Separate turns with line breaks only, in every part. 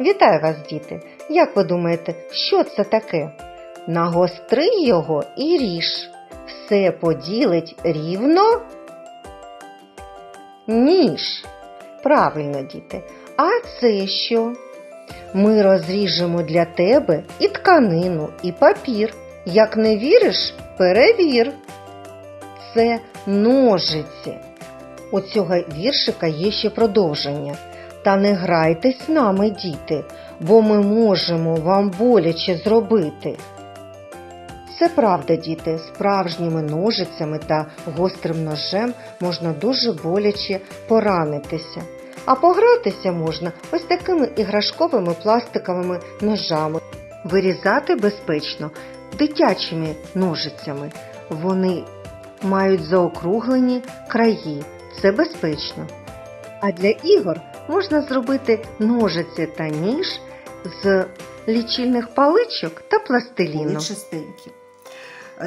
Вітаю вас, діти! Як ви думаєте, що це таке? Нагостри його і ріж. Все поділить рівно. Ніж. Правильно, діти. А це що? Ми розріжемо для тебе і тканину, і папір. Як не віриш, перевір. Це ножиці. У цього віршика є ще продовження. Та не грайтесь з нами, діти, бо ми можемо вам боляче зробити. Це правда, діти, справжніми ножицями та гострим ножем можна дуже боляче поранитися. А погратися можна ось такими іграшковими пластиковими ножами. Вирізати безпечно дитячими ножицями. Вони мають заокруглені краї. Це безпечно. А для ігор можна зробити ножиці та ніж з лічильних паличок та пластиліну.
частинки.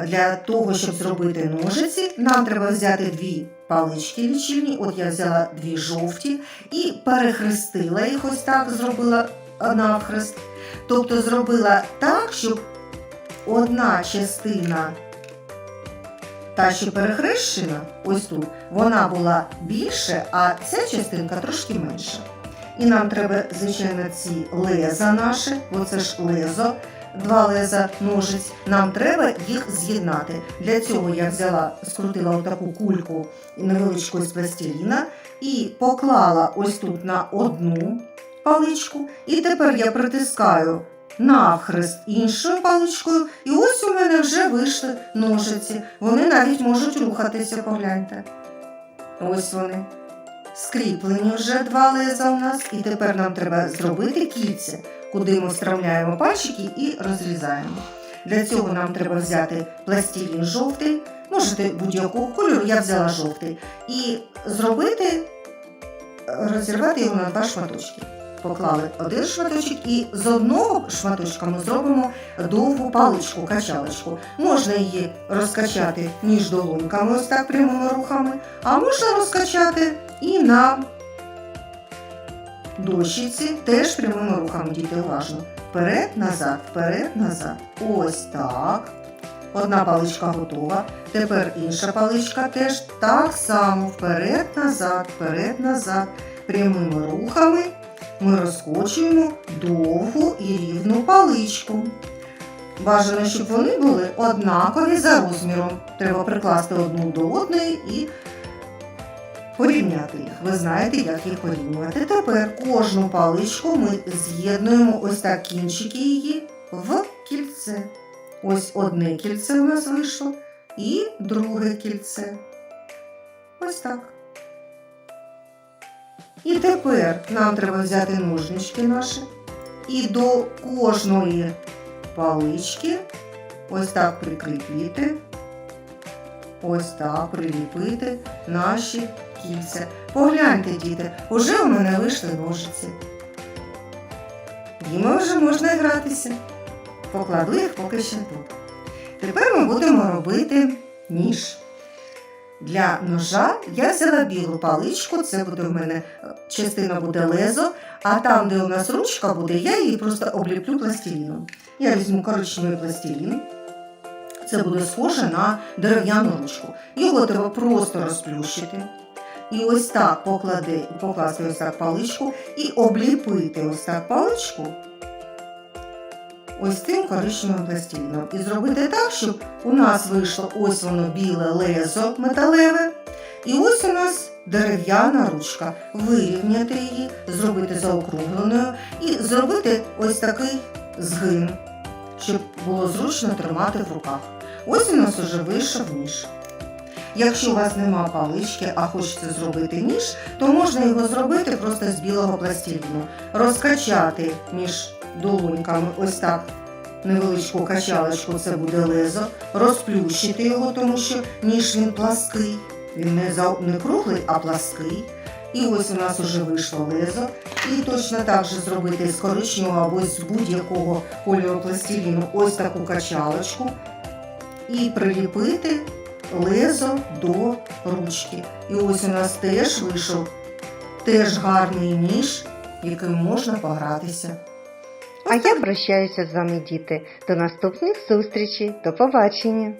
Для того, щоб зробити ножиці, нам треба взяти дві палички лічильні. От я взяла дві жовті і перехрестила їх, ось так зробила навхрест. Тобто зробила так, щоб одна частина, та, що перехрещена, ось тут, вона була більше, а ця частинка трошки менша. І нам треба, звичайно, ці леза наші, бо це ж лезо, два леза ножиць, нам треба їх з'єднати. Для цього я взяла, скрутила отаку кульку невеличку з пластиліна і поклала ось тут на одну паличку. І тепер я притискаю навхрест іншою паличкою, і ось у мене вже вийшли ножиці. Вони навіть можуть рухатися, погляньте. Ось вони. Скріплені вже два леза у нас, і тепер нам треба зробити кільця, куди ми вставляємо пальчики і розрізаємо. Для цього нам треба взяти пластилін жовтий, можете будь-якого кольору, я взяла жовтий, і зробити, розірвати його на два шматочки. Поклали один шматочок і з одного шматочка ми зробимо довгу паличку, качалочку. Можна її розкачати між долоньками, ось так прямими рухами, а можна розкачати і на дощиці теж прямими рухами, діти, уважно. Вперед, назад, вперед, назад. Ось так. Одна паличка готова. Тепер інша паличка теж так само. Вперед, назад, вперед, назад. Прямими рухами ми розкочуємо довгу і рівну паличку. Бажано, щоб вони були однакові за розміром. Треба прикласти одну до одної і порівняти їх. Ви знаєте, як їх порівнювати. Тепер кожну паличку ми з'єднуємо ось так кінчики її в кільце. Ось одне кільце у нас вийшло і друге кільце. Ось так. І тепер нам треба взяти ножнички наші і до кожної палички ось так прикріпити, ось так приліпити наші кільця. Погляньте, діти, уже у мене вийшли ножиці. Їми вже можна гратися. Покладу їх поки що тут. Тепер ми будемо робити ніж. Для ножа я взяла білу паличку, це буде в мене е, частина буде лезо, а там, де у нас ручка буде, я її просто обліплю пластиліном. Я візьму коричневий пластилін. Це буде схоже на дерев'яну ручку. Його треба просто розплющити. І ось так поклади, покласти ось так паличку і обліпити ось так паличку ось цим коричневим пластиліном. І зробити так, щоб у нас вийшло ось воно біле лезо металеве. І ось у нас дерев'яна ручка. Вирівняти її, зробити заокругленою і зробити ось такий згин, щоб було зручно тримати в руках. Ось у нас уже вийшов ніж. Якщо у вас нема палички, а хочеться зробити ніж, то можна його зробити просто з білого пластиліну. Розкачати між долоньками ось так невеличку качалочку, це буде лезо, розплющити його, тому що ніж він плаский. Він не, за, не круглий, а плаский. І ось у нас вже вийшло лезо. І точно так же зробити з коричневого або з будь-якого кольору пластиліну ось таку качалочку. І приліпити лезо до ручки. І ось у нас теж вийшов теж гарний ніж яким можна погратися.
А я прощаюся з вами, діти. До наступних зустрічей. До побачення!